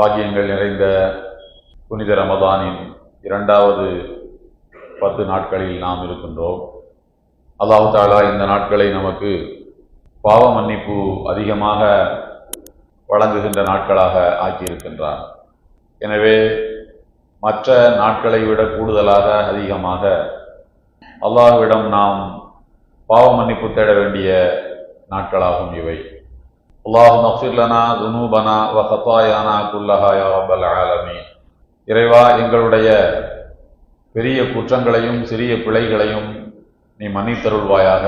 பாக்கியங்கள் நிறைந்த புனித ரமதானின் இரண்டாவது பத்து நாட்களில் நாம் இருக்கின்றோம். அல்லாஹ் தாலா இந்த நாட்களை நமக்கு பாவ மன்னிப்பு அதிகமாக வழங்குகின்ற நாட்களாக ஆக்கியிருக்கின்றார். எனவே மற்ற நாட்களை விட கூடுதலாக அதிகமாக அல்லாஹுவிடம் நாம் பாவ மன்னிப்பு தேட வேண்டிய நாட்களாகும் இவை. அல்லாஹ் நஃபிர்லனா துனூபனா வஹத்தாயானா ஹத்தாயானா குல்லஹா யா ஆலமீன் இறைவா எங்களுடைய பெரிய குற்றங்களையும் சிறிய பிழைகளையும் நீ மன்னித்தருள்வாயாக.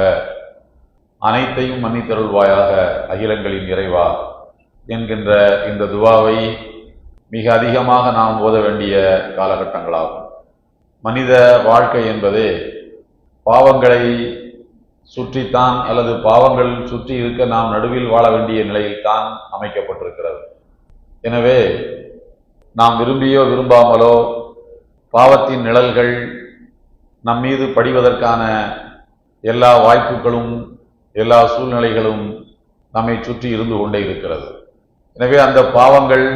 அனைத்தையும் மன்னித்தருள்வாயாக அகிலங்களின் இறைவா. என்கின்ற இந்த துவாவை மிக அதிகமாக நாம் ஓத வேண்டிய காலகட்டங்களாகும். மனித வாழ்க்கை என்பதே பாவங்களை சுற்றித்தான் அல்லது பாவங்கள் சுற்றி இருக்க நாம் நடுவில் வாழ வேண்டிய நிலையில்தான் அமைக்கப்பட்டிருக்கிறது. எனவே நாம் விரும்பியோ விரும்பாமலோ பாவத்தின் நிழல்கள் நம் மீது படிவதற்கான எல்லா வாய்ப்புகளும் எல்லா சூழ்நிலைகளும் நம்மை சுற்றி இருந்து கொண்டே இருக்கிறது. எனவே அந்த பாவங்கள்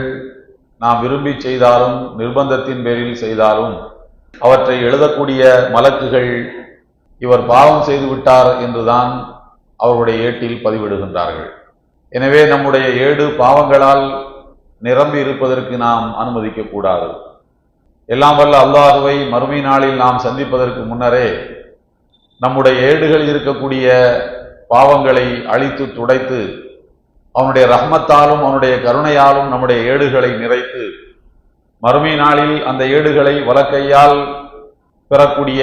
நாம் விரும்பி செய்தாலும் நிர்பந்தத்தின் பேரில் செய்தாலும் அவற்றை எழுதக்கூடிய மலக்குகள் இவர் பாவம் செய்து விட்டார் என்றுதான் அவருடைய ஏட்டில் பதிவிடுகின்றார்கள். எனவே நம்முடைய ஏடு பாவங்களால் நிரம்பி இருப்பதற்கு நாம் அனுமதிக்க கூடாது. எல்லாம் வல்ல அல்லாஹுவை மறுமை நாளில் நாம் சந்திப்பதற்கு முன்னரே நம்முடைய ஏடுகளில் இருக்கக்கூடிய பாவங்களை அழித்து துடைத்து அவனுடைய ரஹ்மத்தாலும் அவனுடைய கருணையாலும் நம்முடைய ஏடுகளை நிறைத்து மறுமை நாளில் அந்த ஏடுகளை வலக்கையால் பெறக்கூடிய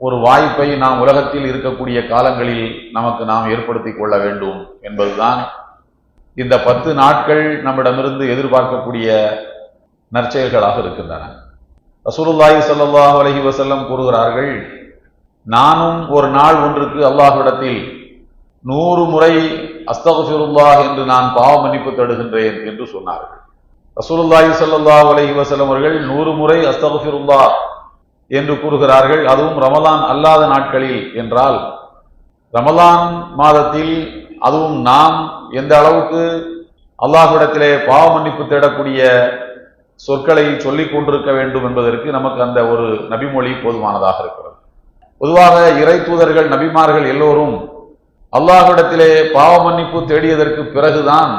ஒரு வாய்ப்பை நாம் உலகத்தில் இருக்கக்கூடிய காலங்களில் நமக்கு நாம் ஏற்படுத்தி கொள்ள வேண்டும் என்பதுதான் இந்த பத்து நாட்கள் நம்மிடமிருந்து எதிர்பார்க்கக்கூடிய நற்செயல்களாக இருக்கின்றன. ரசூலுல்லாஹி சல்லாஹ் அலஹி வசல்லம் கூறுகிறார்கள் நானும் ஒரு நாள் ஒன்றுக்கு அல்லாஹ்விடத்தில் நூறு முறை அஸ்தகுஃபிருல்லாஹ் என்று நான் பாவ மன்னிப்பு தடுகின்றேன் என்று சொன்னார்கள். ரசூலுல்லாஹி சல்லாஹ் அலஹி வசலம் அவர்கள் நூறு முறை அஸ்தகுஃபிருல்லாஹ் என்று கூறுகிறார்கள். அதுவும் ரமலான் அல்லாத நாட்களில் என்றால் ரமலான் மாதத்தில் அதுவும் நாம் எந்த அளவுக்கு அல்லாஹ்விடத்திலே பாவ மன்னிப்பு தேடக்கூடிய சொற்களை சொல்லிக் கொண்டிருக்க வேண்டும் என்பதற்கு நமக்கு அந்த ஒரு நபிமொழி போதுமானதாக இருக்கிறது. பொதுவாக இறை தூதர்கள் நபிமார்கள் எல்லோரும் அல்லாஹ்விடத்திலே பாவ மன்னிப்பு தேடியதற்கு பிறகுதான்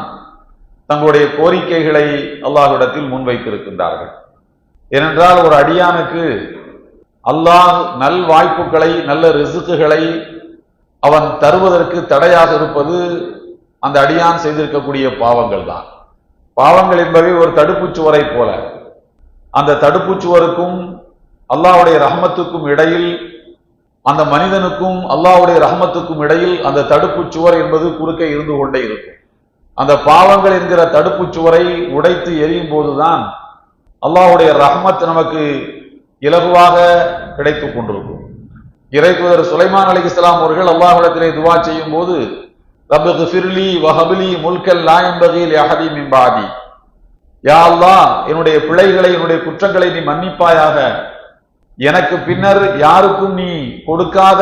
தங்களுடைய கோரிக்கைகளை அல்லாஹ்விடத்தில் முன்வைத்திருக்கின்றார்கள். ஏனென்றால் ஒரு அடியானுக்கு அல்லாஹ் நல் வாய்ப்புகளை நல்ல ரிசுக்குகளை அவன் தருவதற்கு தடையாக இருப்பது அந்த அடியான் செய்திருக்கக்கூடிய பாவங்கள் தான். பாவங்கள் என்பவை ஒரு தடுப்புச் சுவரை போல. அந்த தடுப்புச் சுவருக்கும் அல்லாவுடைய ரஹமத்துக்கும் இடையில் அந்த மனிதனுக்கும் அல்லாவுடைய ரஹமத்துக்கும் இடையில் அந்த தடுப்புச் சுவர் என்பது குறுக்கே இருந்து கொண்டே இருக்கும். அந்த பாவங்கள் என்கிற தடுப்புச் சுவரை உடைத்து எரியும் போதுதான் அல்லாஹ்வுடைய ரஹமத் நமக்கு இலகுவாக கிடைத்துக் கொண்டிருக்கும். இறைக்குதர் சுலைமான் அலி இஸ்லாம் அவர்கள் அல்லாஹிடத்திலே துவா செய்யும் போது ரப்பு ஃபிர்லி வஹபிலி முல்கல் லாயம்பகில் யஹதி மிம்பாதி யா அல்லா என்னுடைய பிழைகளை என்னுடைய குற்றங்களை நீ மன்னிப்பாயாக. எனக்கு பின்னர் யாருக்கும் நீ கொடுக்காத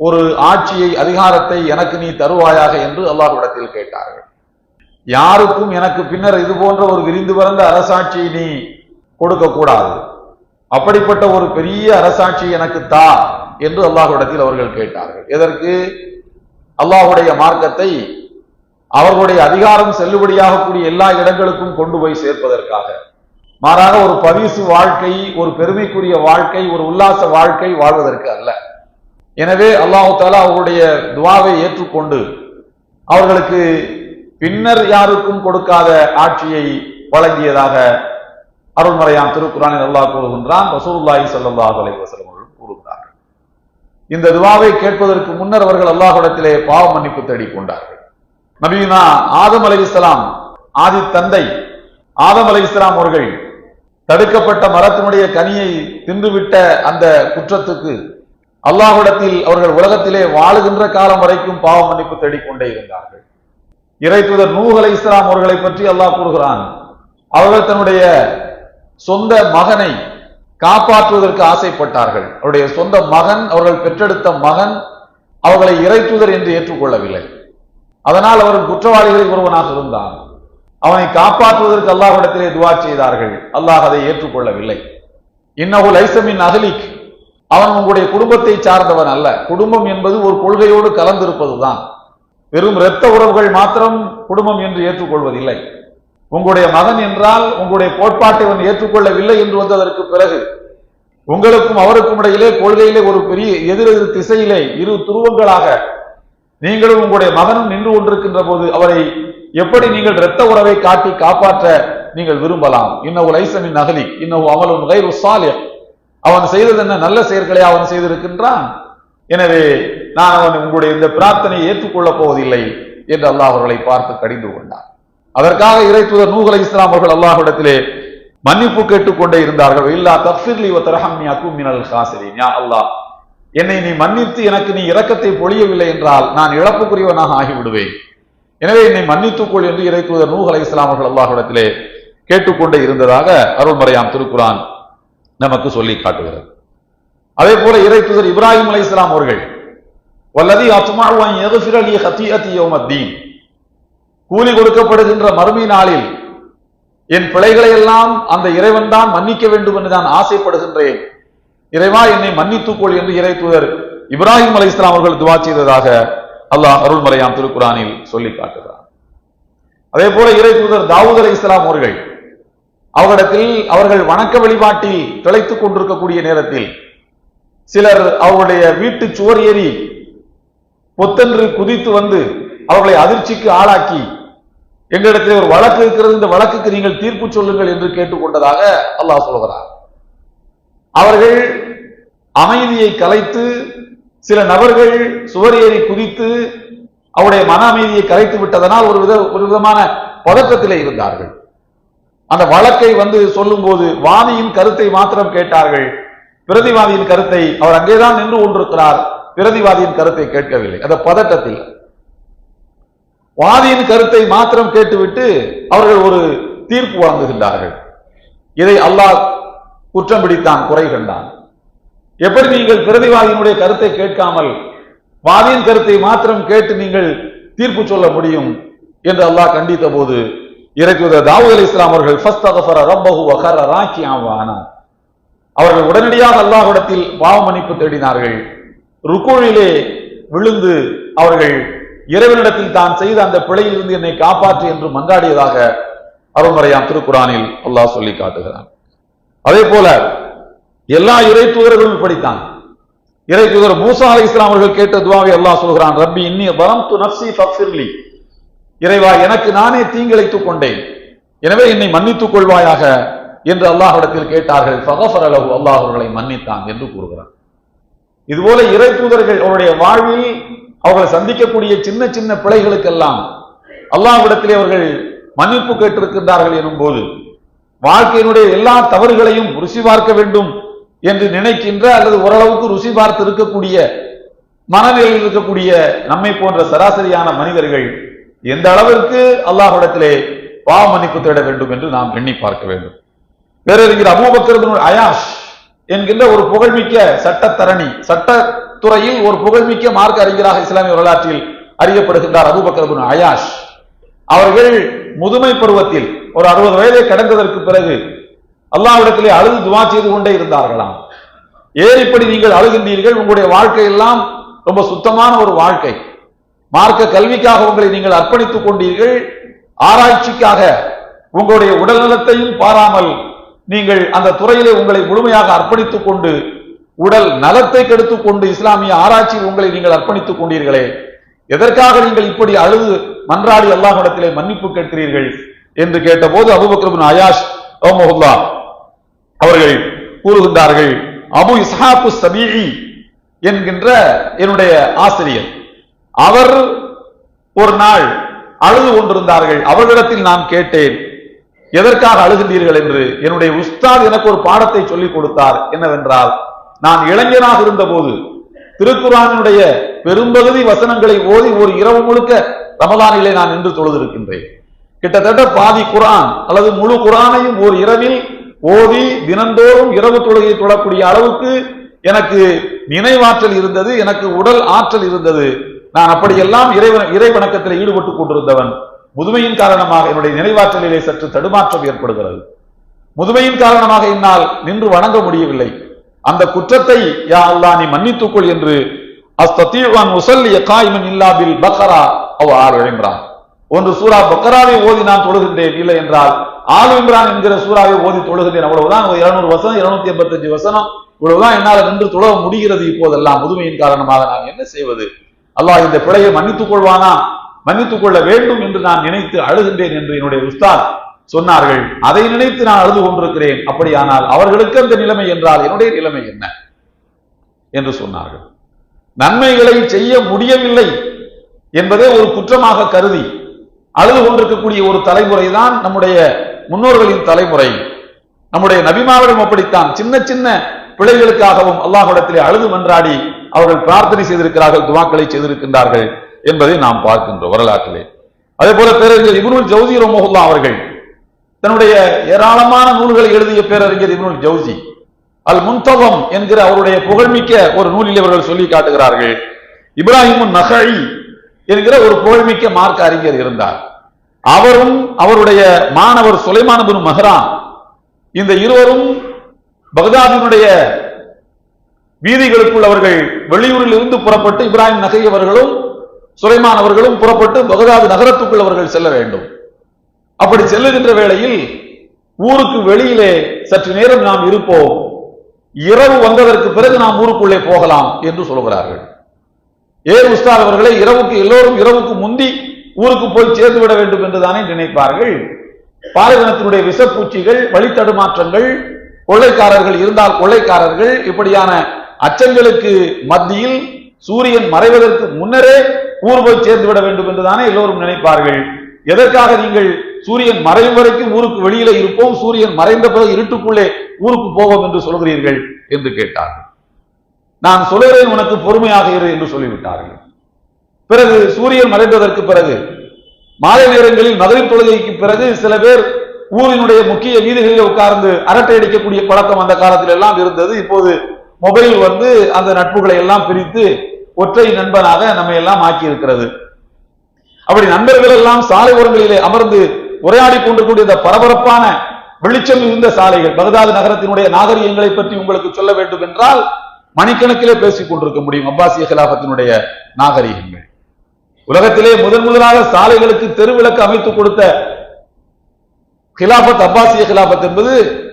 ஒரு ஆட்சியை அதிகாரத்தை எனக்கு நீ தருவாயாக என்று அல்லாஹ்விடத்தில் கேட்டார்கள். யாருக்கும் எனக்கு பின்னர் இது போன்ற ஒரு விரிந்து பறந்த அரசாட்சியை நீ கொடுக்க கூடாது அப்படிப்பட்ட ஒரு பெரிய அரசாட்சி எனக்கு தா என்று அல்லாஹுடத்தில் அவர்கள் கேட்டார்கள். எதற்கு? அல்லாஹுடைய மார்க்கத்தை அவர்களுடைய அதிகாரம் செல்லுபடியாகக்கூடிய எல்லா இடங்களுக்கும் கொண்டு போய் சேர்ப்பதற்காக. மாறாக ஒரு பரிசு வாழ்க்கை ஒரு பெருமைக்குரிய வாழ்க்கை ஒரு உல்லாச வாழ்க்கை வாழ்வதற்கு அல்ல. எனவே அல்லாஹு தாலா அவருடைய துவாவை ஏற்றுக்கொண்டு அவர்களுக்கு பின்னர் யாருக்கும் கொடுக்காத ஆட்சியை வழங்கியதாக அருள்மறையாம் திருக்குறானில் அல்லாஹ் கூறுகின்றான் ரசூல்லாஹி ஸல்லல்லாஹு அலைஹி வசலம் அவர்கள் கூறுகிறார்கள். இந்த துவாவை கேட்பதற்கு முன்னர் அவர்கள் அல்லாஹ்விடத்திலே பாவ மன்னிப்பு தேடிக் கொண்டார்கள். நபீனா ஆதம் அலைஹிஸ்ஸலாம் ஆதி தந்தை ஆதம் அலைஹிஸ்ஸலாம் அவர்கள் தடுக்கப்பட்ட மரத்தினுடைய கனியை தின்றுவிட்ட அந்த குற்றத்துக்கு அல்லாஹ்விடத்தில் அவர்கள் உலகத்திலே வாழுகின்ற காலம் வரைக்கும் பாவ மன்னிப்பு தேடிக்கொண்டே இருந்தார்கள். இறைத்துதர் நூஹ் இஸ்லாம் அவர்களை பற்றி அல்லாஹ் கூறுகிறான் அவர்கள் தன்னுடைய சொந்த மகனை காப்பாற்றுவதற்கு ஆசைப்பட்டார்கள். அவருடைய சொந்த மகன் அவர்கள் பெற்றெடுத்த மகன் அவர்களை இறைத்துதர் என்று ஏற்றுக்கொள்ளவில்லை. அதனால் அவர் குற்றவாளிகளில் ஒருவனாக இருந்தான். அவனை காப்பாற்றுவதற்கு அல்லாஹிடத்திலே துவா செய்தார்கள். அல்லாஹ் அதை ஏற்றுக்கொள்ளவில்லை. இன்னஹு லைசமின் அகலிக் அவன் உங்களுடைய குடும்பத்தை சார்ந்தவன் அல்ல. குடும்பம் என்பது ஒரு கொள்கையோடு கலந்திருப்பதுதான். வெறும் இரத்த உறவுகள் மாத்திரம் குடும்பம் என்று ஏற்றுக்கொள்வதில்லை. உங்களுடைய மகன் என்றால் உங்களுடைய கோட்பாட்டை அவன் ஏற்றுக்கொள்ளவில்லை என்று வந்ததற்கு பிறகு உங்களுக்கும் அவருக்கும் இடையிலே கொள்கையிலே ஒரு பெரிய எதிரெதிர் திசையிலே இரு துருவங்களாக நீங்களும் உங்களுடைய மகனும் நின்று கொண்டிருக்கின்ற போது அவரை எப்படி நீங்கள் இரத்த உறவை காட்டி காப்பாற்ற நீங்கள் விரும்பலாம்? இன்னவு லைசமின் நகலி இன்னவு அமலும் கைரு சாலிஹ். அவன் செய்தது என்ன? நல்ல செயல்களை அவன் செய்திருக்கின்றான். எனவே நான் அவன் உங்களுடைய இந்த பிரார்த்தனையை ஏற்றுக்கொள்ளப் போவதில்லை என்று அல்லாஹ் அவர்களை பார்த்து கடிந்து கொண்டான். அதற்காக இறைத்துத நூகலை இஸ்லாம் அவர்கள் அல்லாஹிடத்திலே மன்னிப்பு கேட்டுக்கொண்டே இருந்தார்கள். இல்லா தஃபிர்லி வ தரஹம்னி அக்கும் யா அல்லாஹ் என்னை நீ மன்னித்து எனக்கு நீ இரக்கத்தை பொழியவில்லை என்றால் நான் இழப்புக்குரியவனாக ஆகிவிடுவேன். எனவே என்னை மன்னித்துக்கொள் என்று இறைத்துத நூஹ் அலை இஸ்லாம் அவர்கள் அல்லாஹிடத்திலே கேட்டுக்கொண்டே இருந்ததாக அருள்மறையாம் திருக்குரான் நமக்கு சொல்லி காட்டுகிறது. அதே போல இறைத்துதர் இப்ராஹிம் அலை இஸ்லாம் அவர்கள் வல்லதி அத்துமாவான் எதுஃபிர் அலி ஹத்தியத்தி யௌமத்தீன். கூலி கொடுக்கப்படுகின்ற மறுமை நாளில் என் பிழைகளை எல்லாம் அந்த இறைவன் தான் மன்னிக்க வேண்டும் என்று நான் ஆசைப்படுகின்றேன். இறைவா என்னை மன்னித்துக்கொள் என்று இறை தூதர் இப்ராஹிம் அலை இஸ்லாம் அவர்கள் துவா செய்ததாக அல்லாஹ் அருள்மறையாம் திருக்குறானில் சொல்லி காட்டுகிறார் அதே போல இறை தூதர் தாவூத் அலி இஸ்லாம் அவர்கள் அவரிடத்தில் அவர்கள் வணக்க வழிபாட்டில் திளைத்துக் கொண்டிருக்கக்கூடிய நேரத்தில் சிலர் அவருடைய வீட்டு சுவர் ஏறி பொத்தென்று குதித்து வந்து அவர்களை அதிர்ச்சிக்கு ஆளாக்கி எங்களிடத்தில் ஒரு வழக்கு இருக்கிறது இந்த வழக்குக்கு நீங்கள் தீர்ப்பு சொல்லுங்கள் என்று கேட்டுக்கொண்டதாக அல்லாஹ் சொல்கிறார் அவர்கள் அமைதியை கலைத்து சில நபர்கள் சுவர் ஏறி குதித்து அவருடைய மன அமைதியை கலைத்து விட்டதனால் ஒரு வித ஒரு விதமான பதற்றத்திலே இருந்தார்கள். அந்த வழக்கை வந்து சொல்லும்போது வாதியின் கருத்தை மாத்திரம் கேட்டார்கள். பிரதிவாதியின் கருத்தை அவர் அங்கேதான் நின்று கொண்டிருக்கிறார். பிரதிவாதியின் கருத்தை கேட்கவில்லை. அந்த பதட்டத்தில் வாதியின் கருத்தை மாத்திரம் கேட்டுவிட்டு அவர்கள் ஒரு தீர்ப்பு வழங்குகின்றார்கள். இதை அல்லாஹ் குற்றம் பிடித்தான் குறை கண்டான். எப்படி நீங்கள் பிரதிவாதியினுடைய கருத்தை கேட்காமல் வாதியின் கருத்தை மாத்திரம் கேட்டு நீங்கள் தீர்ப்பு சொல்ல முடியும் என்று அல்லாஹ் கண்டித்த போது இறக்குவத தாவூத் அலி இஸ்லாம் அவர்கள் அவர்கள் உடனடியாக அல்லாஹ்விடத்தில் பாவ மன்னிப்பு தேடினார்கள். ருக்குழிலே விழுந்து அவர்கள் இறைவனிடத்தில் தான் செய்த அந்த பிழையிலிருந்து என்னை காப்பாற்று என்று மன்றாடியதாக அருள்மறையாம் திருக்குறானில் அல்லாஹ் சொல்லி காட்டுகிறான். அதே போல எல்லா இறை தூதர்களும் இப்படித்தான். இறை தூதர் மூசா அலி இஸ்லாம் அவர்கள் கேட்ட துவாவை அல்லாஹ் சொல்கிறான் ரப்பி இன்னி வரம் து நப்சி இறைவா எனக்கு நானே தீங்கிழைத்துக் கொண்டேன். எனவே என்னை மன்னித்துக் கொள்வாயாக என்று அல்லாஹிடத்தில் கேட்டார்கள். ஃபகஃபர் அலஹு அல்லாஹ் அவர்களை மன்னித்தான் என்று கூறுகிறார் இதுபோல இறை தூதர்கள் அவருடைய வாழ்வில் அவர்கள் சந்திக்கக்கூடிய சின்ன சின்ன பிழைகளுக்கெல்லாம் அல்லாஹ்விடத்திலே அவர்கள் மன்னிப்பு கேட்டிருக்கின்றார்கள் எனும் போது வாழ்க்கையினுடைய எல்லா தவறுகளையும் ருசி பார்க்க வேண்டும் என்று நினைக்கின்ற அல்லது ஓரளவுக்கு ருசி பார்த்து இருக்கக்கூடிய மனநிலையில் இருக்கக்கூடிய நம்மை போன்ற சராசரியான மனிதர்கள் எந்த அளவிற்கு அல்லாஹிடத்திலே பாவ மன்னிப்பு தேட வேண்டும் என்று நாம் எண்ணி பார்க்க வேண்டும். பேரறிஞர் அபூபக்கர் அயாஷ் என்கின்ற ஒரு புகழ்மிக்க சட்டத்தரணி சட்ட துறையில் ஒரு புகழ்மிக்க மார்க்க அறிஞராக இஸ்லாமிய வரலாற்றில் அறியப்படுகின்றார் அபூபக்கர் அயாஷ். அவர்கள் முதுமை பருவத்தில் ஒரு அறுபது வயதை கடந்ததற்கு பிறகு அல்லாவிடத்திலே அழுது துவா செய்து கொண்டே இருந்தார்களாம். ஏறிப்படி இப்படி நீங்கள் அழுகின்றீர்கள் உங்களுடைய வாழ்க்கை எல்லாம் ரொம்ப சுத்தமான ஒரு வாழ்க்கை. மார்க்க கல்விக்காக உங்களை நீங்கள் அர்ப்பணித்துக் கொண்டீர்கள் ஆராய்ச்சிக்காக உங்களுடைய உடல்நலத்தையும் பாராமல் நீங்கள் அந்த துறையிலே உங்களை முழுமையாக அர்ப்பணித்துக் கொண்டு உடல் நலத்தை கெடுத்துக் கொண்டு இஸ்லாமிய ஆராய்ச்சியில் உங்களை நீங்கள் அர்ப்பணித்துக் கொண்டீர்களே. எதற்காக நீங்கள் இப்படி அழுது மன்றாடி அல்லாஹிடத்திலே மன்னிப்பு கேட்கிறீர்கள் என்று கேட்டபோது அபூபக்கர் அயாஷ் ரஹ்மஹுல்லா அவர்கள் கூறுகின்றார்கள் அபு இஸ்ஹாபு சபீஹி என்கின்ற என்னுடைய ஆசிரியர். அவர் ஒரு நாள் அழுது கொண்டிருந்தார்கள் அவர்களிடத்தில் நான் கேட்டேன் எதற்காக அழுகின்றீர்கள் என்று? என்னுடைய உஸ்தாத் எனக்கு ஒரு பாடத்தை சொல்லிக் கொடுத்தார். என்னவென்றால் நான் இளைஞனாக இருந்தபோது திருக்குறானுடைய பெரும்பகுதி வசனங்களை ஓதி ஒரு இரவு முழுக்க ரமதானிலே நான் நின்று தொழுதிருக்கின்றேன். கிட்டத்தட்ட பாதி குரான் அல்லது முழு குரானையும் ஒரு இரவில் ஓதி தினந்தோறும் இரவு தொழுகை தொடக்கூடிய அளவுக்கு எனக்கு நினைவாற்றல் இருந்தது எனக்கு உடல் ஆற்றல் இருந்தது. நான் அப்படியெல்லாம் இறைவன் இறைவணக்கத்தில் ஈடுபட்டுக் கொண்டிருந்தவன். முதுமையின் காரணமாக என்னுடைய நினைவாற்றலிலே சற்று தடுமாற்றம் ஏற்படுகிறது. முதுமையின் காரணமாக என்னால் நின்று வணங்க முடியவில்லை. அந்த குற்றத்தை யா அல்லா நீ மன்னித்துக்கொள் என்று அஸ்தீவான் முசல்லிய காய்மன் இல்லாபில் பக்கரா அவ ஆள் இம்ரான். ஒன்று சூரா பக்கராவை ஓதி நான் தொழுகின்றேன் இல்லை என்றால் ஆல் இம்ரான் என்கிற சூறாவை ஓதி தொழுகின்றேன். அவ்வளவுதான் இருநூறு வசனம் இருநூத்தி எண்பத்தஞ்சு வசனம் இவ்வளவுதான் என்னால் நின்று தொழ முடிகிறது இப்போதெல்லாம். முதுமையின் காரணமாக நான் என்ன செய்வது? அல்லாஹ் இந்த பிழையை மன்னித்துக் கொள்வானா மன்னித்துக் கொள்ள வேண்டும் என்று நான் நினைத்து அழுகின்றேன் என்று என்னுடைய உஸ்தாத் சொன்னார்கள். அதை நினைத்து நான் அழுது கொண்டிருக்கிறேன். அப்படியானால் அவர்களுக்கு அந்த நிலைமை என்றால் என்னுடைய நிலைமை என்ன? என்று சொன்னார்கள். நன்மைகளை செய்ய முடியவில்லை என்பதே ஒரு குற்றமாக கருதி அழுது கொண்டிருக்கக்கூடிய ஒரு தலைமுறை தான் நம்முடைய முன்னோர்களின் தலைமுறை. நம்முடைய நபிமாவிடம் அப்படித்தான். சின்ன சின்ன பிழைகளுக்காகவும் அல்லாஹிடத்திலே அழுது மன்றாடி அவர்கள் பிரார்த்தனை செய்திருக்கிறார்கள் துவாக்களை செய்திருக்கின்றார்கள் என்பதை நாம் பார்க்கின்றோம் வரலாற்றிலே. அதே போல பேரறிஞர் இபுனுல் ஜவுதி ரமோகுல்லா அவர்கள் தன்னுடைய ஏராளமான நூல்களை எழுதிய பேரறிஞர் இப்னுல் ஜவுசி அல் முன்தவம் என்கிற அவருடைய புகழ்மிக்க ஒரு நூலில் இவர்கள் சொல்லி காட்டுகிறார்கள். இப்ராஹிமுன் நகழி என்கிற ஒரு புகழ்மிக்க மார்க்க அறிஞர் இருந்தார். அவரும் அவருடைய மாணவர் சுலைமானபுன் மஹரான் இந்த இருவரும் பகதாதினுடைய வீதிகளுக்குள் அவர்கள் வெளியூரில் இருந்து புறப்பட்டு இப்ராஹிம் நகை அவர்களும் சுலைமான் அவர்களும் புறப்பட்டு பகதாது நகரத்துக்குள் அவர்கள் செல்ல வேண்டும். அப்படி செல்லுகின்ற வேளையில் ஊருக்கு வெளியிலே சற்று நேரம் நாம் இருப்போம். இரவு வந்ததற்கு பிறகு நாம் ஊருக்குள்ளே போகலாம் என்று சொல்கிறார்கள் ஏர் உஸ்தார் அவர்களை இரவுக்கு எல்லோரும் இரவுக்கு முந்தி ஊருக்கு போய் சேர்ந்து விட வேண்டும் என்றுதானே நினைப்பார்கள். பாலைவனத்தினுடைய விஷப்பூச்சிகள் வழித்தடுமாற்றங்கள் கொள்ளைக்காரர்கள் இருந்தால் கொள்ளைக்காரர்கள் இப்படியான அச்சங்களுக்கு மத்தியில் சூரியன் மறைவதற்கு முன்னரே ஊர் போய் சேர்ந்து விட வேண்டும் என்றுதானே எல்லோரும் நினைப்பார்கள். எதற்காக நீங்கள் சூரியன் மறையும் வரைக்கும் ஊருக்கு வெளியில இருப்போம் சூரியன் மறைந்த பிறகு இருட்டுக்குள்ளே ஊருக்கு போவோம் என்று சொல்கிறீர்கள் என்று கேட்டார்கள். நான் சொல்கிறேன் உனக்கு பொறுமையாக இரு என்று சொல்லிவிட்டார்கள். பிறகு சூரியன் மறைந்ததற்கு பிறகு மாலை நேரங்களில் மகளிர் தொழுகைக்கு பிறகு சில பேர் ஊரினுடைய முக்கிய வீதிகளில் உட்கார்ந்து அரட்டை அடிக்கக்கூடிய பழக்கம் அந்த காலத்தில் எல்லாம் இருந்தது. இப்போது மொபைல் வந்து அந்த நட்புகளை எல்லாம் பிரித்து ஒற்றை நண்பனாக நம்ம எல்லாம் ஆக்கி இருக்கிறது அப்படி நண்பர்கள் எல்லாம் சாலை ஓரங்களிலே அமர்ந்து உரையாடி கொண்டிருக்கூடிய இந்த பரபரப்பான வெளிச்சம் இருந்த சாலைகள் பகதாது நகரத்தினுடைய நாகரிகங்களை பற்றி உங்களுக்கு சொல்ல வேண்டும் என்றால் மணிக்கணக்கிலே பேசிக் கொண்டிருக்க முடியும். அப்பாசிய கலாபத்தினுடைய நாகரிகங்கள். உலகத்திலே முதன் முதலாக சாலைகளுக்கு தெருவிளக்கு அமைத்துக் கொடுத்த கிலாபத் அப்பாசிய கிலாபத் என்பது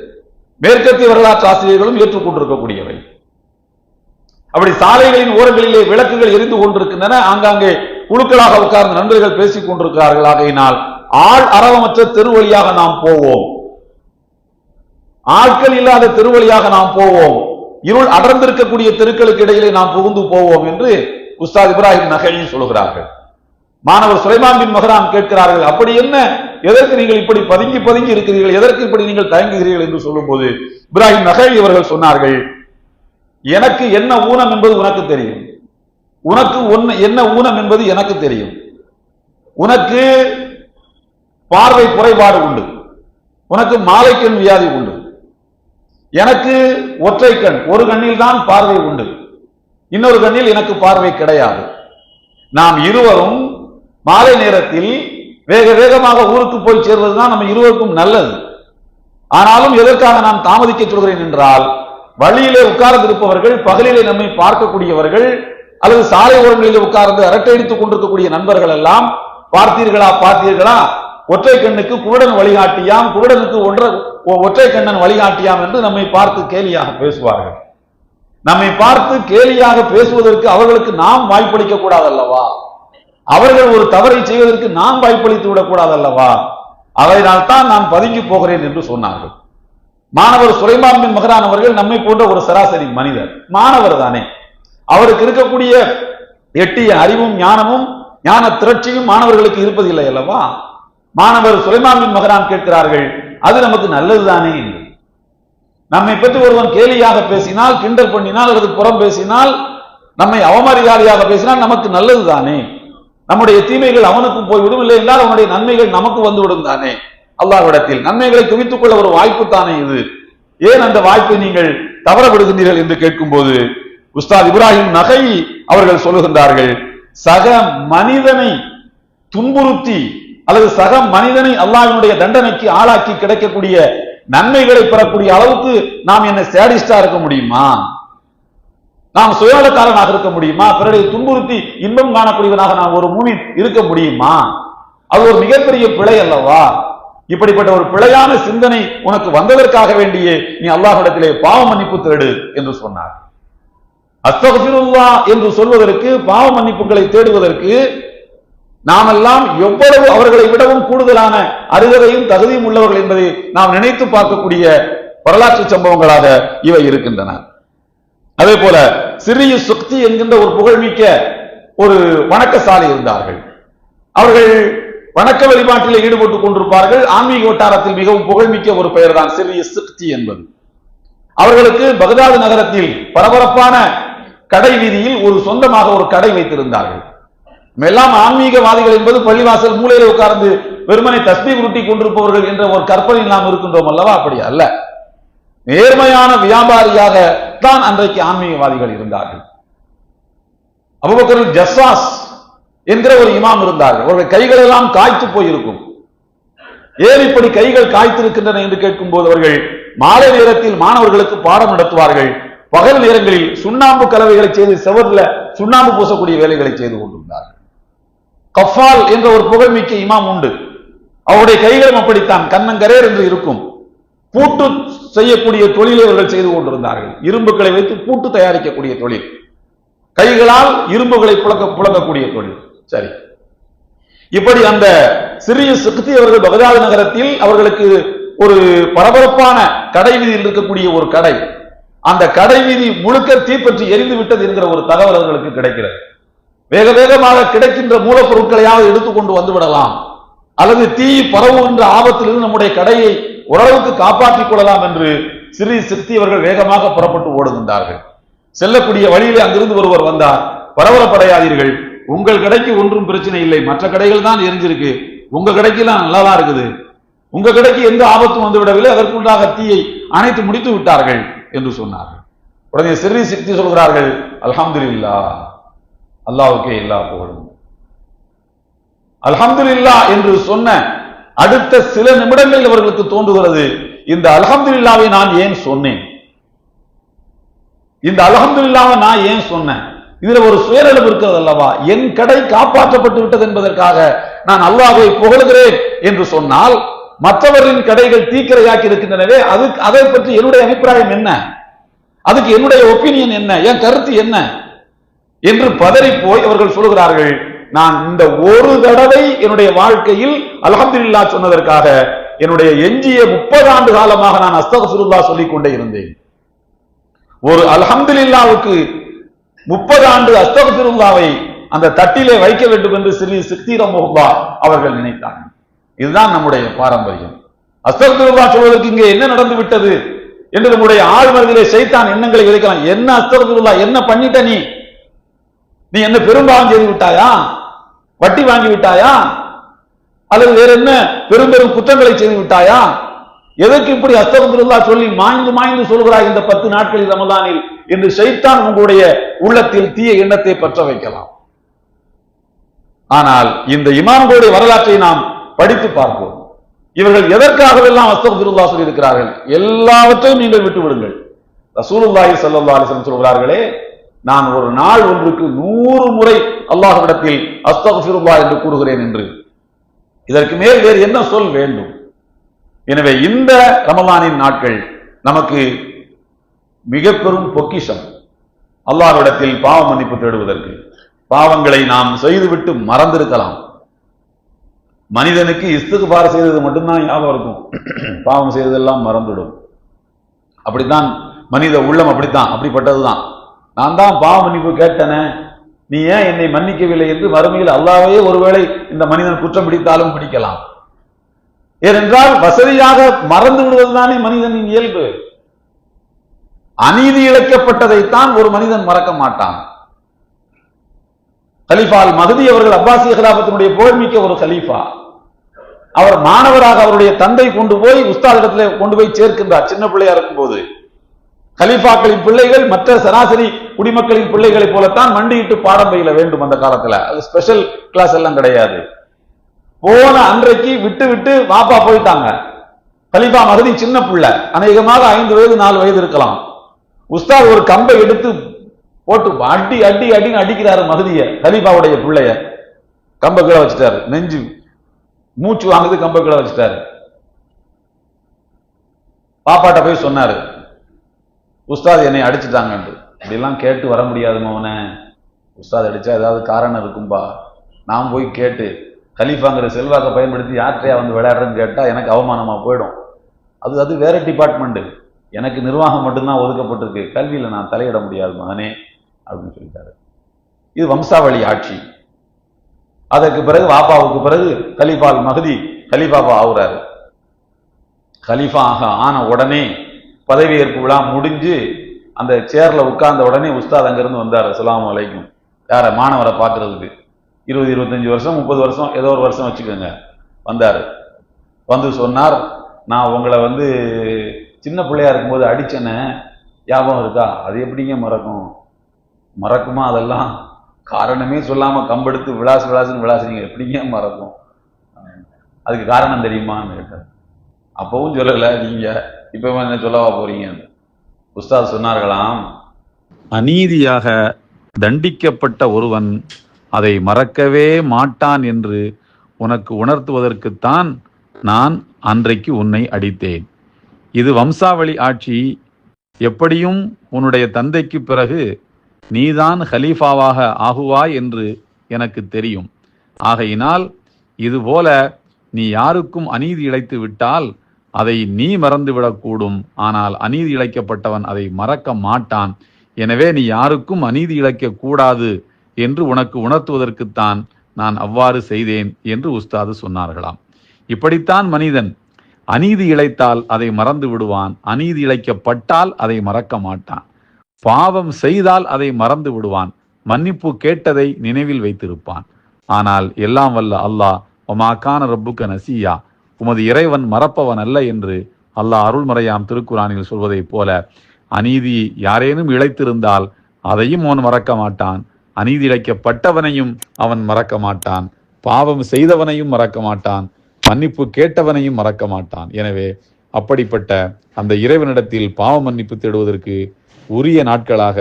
மேற்கத்திய வரலாற்று ஆசிரியர்களும் ஏற்றுக்கொண்டிருக்கக்கூடியவை அப்படி சாலைகளின் ஓரங்களிலே விளக்குகள் எரிந்து கொண்டிருக்கின்றன. ஆங்காங்கே குழுக்களாக உட்கார்ந்து நண்பர்கள் பேசிக் கொண்டிருக்கிறார்கள். ஆகையினால் ஆள் அரவமற்ற தெரு வழியாக நாம் போவோம். ஆட்கள் இல்லாத தெரு வழியாக நாம் போவோம். இருள் அடர்ந்திருக்கக்கூடிய தெருக்களுக்கு இடையிலே நாம் புகுந்து போவோம் என்று உஸ்தாத் இப்ராஹிம் நகையும் சொல்கிறார்கள். மாணவர் சுலைமான் பின் மஹரான் கேட்கிறார்கள் அப்படி என்ன? எதற்கு நீங்கள் இப்படி பதுங்கி பதுங்கி இருக்கிறீர்கள்? எதற்கு இப்படி நீங்கள் தயங்குகிறீர்கள்? என்று சொல்லும்போது இப்ராஹிம் நகை இவர்கள் சொன்னார்கள் எனக்கு என்ன ஊனம் என்பது உனக்கு தெரியும். உனக்கு ஒன்னு என்ன ஊனம் என்பது எனக்கு தெரியும். உனக்கு பார்வை குறைபாடு உண்டு. உனக்கு மாலைக்கண் வியாதி உண்டு. எனக்கு ஒற்றை கண் ஒரு கண்ணில் தான் பார்வை உண்டு. இன்னொரு கண்ணில் எனக்கு பார்வை கிடையாது. நாம் இருவரும் மாலை நேரத்தில் வேக வேகமாக ஊருக்கு போய் சேர்வதுதான் நம்ம இருவருக்கும் நல்லது. ஆனாலும் எதற்காக நான் தாமதிக்க சொல்கிறேன் என்றால் வழியிலே உட்கார்ந்து இருப்பவர்கள் பகலிலே நம்மை பார்க்கக்கூடியவர்கள் அல்லது சாலை ஓரங்களில் உட்கார்ந்து அரட்டை அடித்துக் கொண்டிருக்கக்கூடிய நண்பர்கள் எல்லாம் பார்த்தீர்களா பார்த்தீர்களா? ஒற்றை கண்ணுக்கு குருடன் வழிகாட்டியாம் குருடனுக்கு ஒன்ற ஒ- ஒற்றை கண்ணன் வழிகாட்டியாம் என்று நம்மை பார்த்து கேலியாக பேசுவார்கள். நம்மை பார்த்து கேலியாக பேசுவதற்கு அவர்களுக்கு நாம் வாய்ப்பளிக்க கூடாது அல்லவா அவர்கள் ஒரு தவறை செய்வதற்கு நாம் வாய்ப்பளித்து விடக்கூடாது அல்லவா அதனால் தான் நான் பதுங்கி போகிறேன் என்று சொன்னார்கள். மாணவர் சுலைமான் பின் மகரான் அவர்கள் நம்மை போன்ற ஒரு சராசரி மனிதர். மாணவர் தானே. அவருக்கு இருக்கக்கூடிய எட்டிய அறிவும் ஞானமும் ஞான திரட்சியும் மாணவர்களுக்கு இருப்பதில்லை அல்லவா? மாணவர் சுலைமான் மகரான் கேட்கிறார்கள் அது நமக்கு நல்லதுதானே என்று. நம்மை பற்றி ஒருவன் கேலியாக பேசினால் கிண்டல் பண்ணினால் அல்லது புறம் பேசினால் நம்மை அவமரியாதையாக பேசினால் நமக்கு நல்லதுதானே. நம்முடைய தீமைகள் அவனுக்கும் போய்விடும் இல்லை என்றால் அவனுடைய நன்மைகள் நமக்கு வந்துவிடும் தானே. அல்லாஹ்விடத்தில் நன்மைகளை குவித்துக் கொள்ள ஒரு வாய்ப்பு தானே இது. ஏன் அந்த வாய்ப்பை நீங்கள் தவற விடுகின்றீர்கள் என்று கேட்கும்போது உஸ்தாத் இப்ராஹிம் நகை அவர்கள் சொல்லுகின்றார்கள் சக மனிதனை துன்புறுத்தி அல்லது சக மனிதனை அல்லாஹினுடைய தண்டனைக்கு ஆளாக்கி கிடைக்கக்கூடிய நன்மைகளை பெறக்கூடிய அளவுக்கு நாம் என்ன சேடிஸ்டா இருக்க முடியுமா? நாம் சுயநலக்காரனாக இருக்க முடியுமா? பிறரை துன்புறுத்தி இன்பம் காணக்கூடியவனாக நாம் ஒரு மூவி இருக்க முடியுமா? அது ஒரு மிகப்பெரிய பிழை அல்லவா? இப்படிப்பட்ட ஒரு பிழையான சிந்தனை உனக்கு வந்ததற்காக வேண்டியே நீ அல்லாஹிடத்திலே பாவ மன்னிப்பு தேடு என்று சொன்னார். அஸ்தகபிருல்லா என்று சொல்வதற்கு பாவ மன்னிப்புகளை தேடுவதற்கு நாமெல்லாம் எவ்வளவு அவர்களை விடவும் கூடுதலான அருகதையும் தகுதியும் உள்ளவர்கள் என்பதை நாம் நினைத்து பார்க்கக்கூடிய வரலாற்று சம்பவங்களாக இவை இருக்கின்றன. அதே போல சிறிய சுக்தி என்கின்ற ஒரு புகழ்மிக்க ஒரு வணக்கசாலை இருந்தார்கள். அவர்கள் வணக்க வழிபாட்டில் ஈடுபட்டுக் கொண்டிருப்பார்கள். ஆன்மீக வட்டாரத்தில் மிகவும் புகழ்மிக்க ஒரு பெயர் தான் சிறிய சுக்தி என்பது. அவர்களுக்கு பகதாது நகரத்தில் பரபரப்பான கடை வீதியில் ஒரு சொந்தமாக ஒரு கடை வைத்திருந்தார்கள். எல்லாம் ஆன்மீகவாதிகள் என்பது பள்ளிவாசல் மூலையில உட்கார்ந்து வெறுமனை தஸ்பீ உருட்டி கொண்டிருப்பவர்கள் என்ற ஒரு கற்பனையில் நாம் இருக்கின்றோம் அல்லவா? அப்படி அல்ல. நேர்மையான வியாபாரியாக தான் அன்றைக்கு ஆன்மீகவாதிகள் இருந்தார்கள். அபுபக்கரில் ஜஸ்வாஸ் என்கிற ஒரு இமாம் இருந்தார்கள். அவர்கள் கைகள் எல்லாம் காய்த்து போயிருக்கும். ஏன் இப்படி கைகள் காய்த்திருக்கின்றன என்று கேட்கும் போது அவர்கள் மாலை நேரத்தில் மாணவர்களுக்கு பாடம் நடத்துவார்கள். பகல் நேரங்களில் சுண்ணாம்பு கலவைகளை செய்து செவர்ல சுண்ணாம்பு பூசக்கூடிய வேலைகளை செய்து கொண்டிருந்தார்கள். கஃபால் என்ற ஒரு புகழ்மிக்க இமாம் உண்டு. அவருடைய கைகளும் அப்படித்தான் கண்ணங்கரேர் என்று இருக்கும். பூட்டு செய்யக்கூடிய தொழிலை அவர்கள் செய்து கொண்டிருந்தார்கள். இரும்புகளை வைத்து பூட்டு தயாரிக்கக்கூடிய தொழில். கைகளால் இரும்புகளை புழக்க புழங்கக்கூடிய தொழில். சரி. இப்படி அந்த சிறிய சக்தி அவர்கள் பகதாது நகரத்தில் அவர்களுக்கு ஒரு பரபரப்பான கடை வீதியில் இருக்கக்கூடிய ஒரு கடை. அந்த கடை வீதி முழுக்க தீப்பற்றி எரிந்து விட்டது என்கிற ஒரு தகவல் அவர்களுக்கு கிடைக்கிறது. வேக வேகமாக கிடைக்கின்ற மூலப்பொருட்களையாவது எடுத்துக்கொண்டு வந்து விடலாம் அல்லது தீ பரவுகின்ற ஆபத்திலிருந்து நம்முடைய கடையை ஓரளவுக்கு காப்பாற்றிக் கொள்ளலாம் என்று சிறி சக்தி அவர்கள் வேகமாக புறப்பட்டு ஓடுகின்றார்கள். செல்லக்கூடிய வழியிலே அங்கிருந்து ஒருவர் வந்தார். பரபரப்படையாதீர்கள். உங்கள் கடைக்கு ஒன்றும் பிரச்சனை இல்லை. மற்ற கடைகள் தான் எரிஞ்சிருக்கு. உங்க கடைக்கெல்லாம் நல்லா தான் இருக்குது. உங்க கடைக்கு எந்த ஆபத்தும் வந்து விடவில்லை அதற்குண்டாக தீயை அணைத்து முடித்து விட்டார்கள் என்று சொன்னார்கள். உடனே சிறி சக்தி சொல்கிறார்கள் அல்ஹம்துலில்லா அல்லாவுக்கே எல்லா புகழும். அல்ஹம்துலில்லா என்று சொன்ன அடுத்த சில நிமிடங்களில் அவர்களுக்கு தோன்றுகிறது. இந்த அல்ஹம்துலில்லாவை நான் ஏன் சொன்னேன்? இந்த அல்ஹம்துலில்லாவை நான் ஏன் சொன்னேன்? இதுல ஒரு சுயநலம் இருக்கிறது அல்லவா? என் கடை காப்பாற்றப்பட்டு விட்டது என்பதற்காக நான் அல்லாவை புகழுகிறேன் என்று சொன்னால் மற்றவர்களின் கடைகள் தீக்கிரையாக்கி இருக்கின்றனவே அது அதை பற்றி என்னுடைய அபிப்பிராயம் என்ன? அதுக்கு என்னுடைய ஒப்பீனியன் என்ன? என் கருத்து என்ன? என்று பதறி போய் அவர்கள் சொல்கிறார்கள் நான் இந்த ஒரு தடவை என்னுடைய வாழ்க்கையில் அலமதுல்லா சொன்னதற்காக என்னுடைய எஞ்சிய முப்பது ஆண்டு காலமாக நான் அஸ்தகசுருல்லா சொல்லிக் கொண்டே இருந்தேன். ஒரு அலமதுல்லாவுக்கு முப்பது ஆண்டு அஸ்தகசுருல்லாவை அந்த தட்டிலே வைக்க வேண்டும் என்று ஸ்ரீ சிக்திரமுல்லா அவர்கள் நினைத்தார்கள். இதுதான் நம்முடைய பாரம்பரியம். அஸ்தகசுருல்லா சொல்வதற்கு இங்கே என்ன நடந்து விட்டது? என்று நம்முடைய ஆழ்மனதிலே செய்தான் எண்ணங்களை விதைக்கலாம். என்ன அஸ்தகசுருல்லா என்ன பண்ணிட்ட நீ? நீ என்ன பெரும்பாவம் செய்து விட்டாயா? வட்டி வாங்கி விட்டாயா? அல்லது வேற என்ன பெரும் பெரும் குற்றங்களை செய்து விட்டாயா? எதற்கு இப்படி அஸ்தகுல்லா சொல்லி மாய்ந்து மாய்ந்து சொல்கிறாய் இந்த பத்து நாட்களில் ரமலானில் என்று சைத்தான் உங்களுடைய உள்ளத்தில் தீய எண்ணத்தை பற்ற வைக்கலாம். ஆனால் இந்த இமாம்களுடைய வரலாற்றை நாம் படித்து பார்ப்போம். இவர்கள் எதற்காகவெல்லாம் அஸ்தகுல்லா சொல்லி இருக்கிறார்கள் எல்லாவற்றையும் நீங்கள் விட்டு விடுங்கள் ரசூலுல்லாஹி சல்லா அலிசன் சொல்கிறார்களே நான் ஒரு நாள் ஒன்றுக்கு நூறு முறை அல்லாஹ்விடத்தில் அஸ்தகஃபிருல்லா என்று கூறுகிறேன் என்று. இதற்கு மேல் வேறு என்ன சொல் வேண்டும்? எனவே இந்த ரமலானின் நாட்கள் நமக்கு மிக பெரும் பொக்கிஷம். அல்லாஹ்விடத்தில் பாவ மன்னிப்பு தேடுவதற்கு. பாவங்களை நாம் செய்துவிட்டு மறந்திருக்கலாம். மனிதனுக்கு இஸ்துக்கு பார செய்தது மட்டும்தான் ஞாபகம் இருக்கும். பாவம் செய்ததெல்லாம் மறந்துடும். அப்படித்தான் மனித உள்ளம் அப்படித்தான் அப்படிப்பட்டதுதான். நான் தான் பாவ மன்னிப்பு கேட்டனே. நீ ஏன் என்னை மன்னிக்கவில்லை என்று மறுமையில் அல்லாவே ஒருவேளை இந்த மனிதன் குற்றம் பிடித்தாலும் பிடிக்கலாம். ஏனென்றால் வசதியாக மறந்து விடுவதுதானே மனிதனின் இயல்பு. அநீதி இழைக்கப்பட்டதைத்தான் ஒரு மனிதன் மறக்க மாட்டான். கலீஃபால் மகதி அவர்கள் அப்பாசிய கலாபத்தினுடைய புகழ்மிக்க ஒரு கலீஃபா. அவர் மாணவராக அவருடைய தந்தை கொண்டு போய் உஸ்தாதிடத்தில் கொண்டு போய் சேர்க்கின்றார். சின்ன பிள்ளையா இருக்கும்போது. கலீஃபாக்களின் பிள்ளைகள் மற்ற சராசரி குடிமக்களின் பிள்ளைகளை போலத்தான் மண்டியிட்டு பாடம் பயில வேண்டும் அந்த காலத்துல. அது ஸ்பெஷல் கிளாஸ் எல்லாம் கிடையாது. போன அன்றைக்கு விட்டு விட்டு வாப்பா போயிட்டாங்க. கலீஃபா மகதி சின்ன பிள்ளை. அநேகமாக ஐந்து வயது நாலு வயது இருக்கலாம். உஸ்தாத் ஒரு கம்பை எடுத்து போட்டு அடி அடி அடின்னு அடிக்கிறாரு மகதிய கலீஃபாவுடைய பிள்ளைய. கம்ப கீழே வச்சுட்டாரு. நெஞ்சு மூச்சு வாங்குது கம்ப கீழே வச்சுட்டாரு. பாப்பாட்ட போய் சொன்னாரு உஸ்தாத் என்னை அடிச்சிட்டாங்கன்ட்டு. இப்படிலாம் கேட்டு வர முடியாது மோனே உஸ்தாத் அடிச்சா ஏதாவது காரணம் இருக்கும்பா. நான் போய் கேட்டு கலீஃபாங்கிற செல்வாக்கை பயன்படுத்தி யார்கிட்டயா வந்து விளையாடுறேன்னு கேட்டால் எனக்கு அவமானமாக போயிடும். அது அது வேற டிபார்ட்மெண்ட்டு எனக்கு நிர்வாகம் மட்டும்தான் ஒதுக்கப்பட்டிருக்கு. கல்வியில் நான் தலையிட முடியாது மகனே அப்படின்னு சொல்லிட்டாரு. இது வம்சாவளி ஆட்சி. அதற்கு பிறகு வாப்பாவுக்கு பிறகு கலீஃபால் மகதி கலீஃபாவா ஆகுறாரு. கலீஃபா ஆக ஆன உடனே பதவியேற்பு விழா முடிஞ்சு அந்த சேர்ல உட்கார்ந்த உடனே உஸ்தாத் அங்கிருந்து வந்தார் அஸ்லாம் வலைக்கும் யார மாணவரை பார்க்கறதுக்கு. இருபது இருபத்தஞ்சு வருஷம் முப்பது வருஷம் ஏதோ ஒரு வருஷம் வச்சுக்கோங்க வந்தார். வந்து சொன்னார் நான் உங்களை வந்து சின்ன பிள்ளையா இருக்கும்போது அடிச்சேனே ஞாபகம் இருக்கா? அது எப்படிங்க மறக்கும்? மறக்குமா அதெல்லாம்? காரணமே சொல்லாம கம்பெடுத்து விளாசு விளாசுன்னு விளாசுறீங்க எப்படிங்க மறக்கும்? அதுக்கு காரணம் தெரியுமான்னு கேட்டார். அப்பவும் சொல்லலை நீங்கள் இப்போ என்ன சொல்லவா போறீங்க? உஸ்தாத் சொன்னார்களாம் அநீதியாக தண்டிக்கப்பட்ட ஒருவன் அதை மறக்கவே மாட்டான் என்று உனக்கு உணர்த்துவதற்குத்தான் நான் அன்றைக்கு உன்னை அடித்தேன். இது வம்சாவளி ஆட்சி. எப்படியும் உன்னுடைய தந்தைக்கு பிறகு நீதான் ஹலீஃபாவாக ஆகுவாய் என்று எனக்கு தெரியும். ஆகையினால் இதுபோல நீ யாருக்கும் அநீதி இழைத்து விட்டால் அதை நீ மறந்துவிடக்கூடும். ஆனால் அநீதி இழைக்கப்பட்டவன் அதை மறக்க மாட்டான். எனவே நீ யாருக்கும் அநீதி இழைக்க கூடாது என்று உனக்கு உணர்த்துவதற்குத்தான் நான் அவ்வாறு செய்தேன் என்று உஸ்தாது சொன்னார்களாம். இப்படித்தான் மனிதன் அநீதி இழைத்தால் அதை மறந்து விடுவான். அநீதி இழைக்கப்பட்டால் அதை மறக்க மாட்டான். பாவம் செய்தால் அதை மறந்து விடுவான். மன்னிப்பு கேட்டதை நினைவில் வைத்திருப்பான். ஆனால் எல்லாம் வல்ல அல்லாஹ் ஒமாக்கான ரப்புக்க நசியா உமது இறைவன் மறப்பவன் அல்ல என்று அல்லாஹ் அருள்மறையாம் திருக்குறானில் சொல்வதைப் போல அநீதி யாரேனும் இழைத்திருந்தால் அதையும் அவன் மறக்க மாட்டான். அநீதி இழைக்கப்பட்டவனையும் அவன் மறக்க மாட்டான். பாவம் செய்தவனையும் மறக்க மாட்டான். மன்னிப்பு கேட்டவனையும் மறக்க மாட்டான். எனவே அப்படிப்பட்ட அந்த இறைவனிடத்தில் பாவ மன்னிப்பு தேடுவதற்கு உரிய நாட்களாக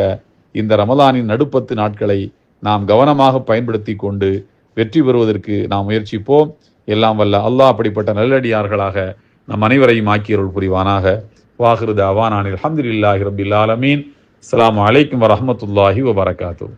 இந்த ரமலானின் நடுப்பத்து நாட்களை நாம் கவனமாக பயன்படுத்தி கொண்டு வெற்றி பெறுவதற்கு நாம் முயற்சிப்போம். எல்லாம் வல்ல அல்லாஹ் அப்படிப்பட்ட நல்லடியார்களாக நம் அனைவரையும் ஆக்கியருள் புரிவானாக. வாஹிருத அவானானில் அஹமதுல்லாஹி ரபில் ஆலமீன். அஸ்லாம் அலைக்கும் வரமத்துல்லாஹி வபரகாத்தூ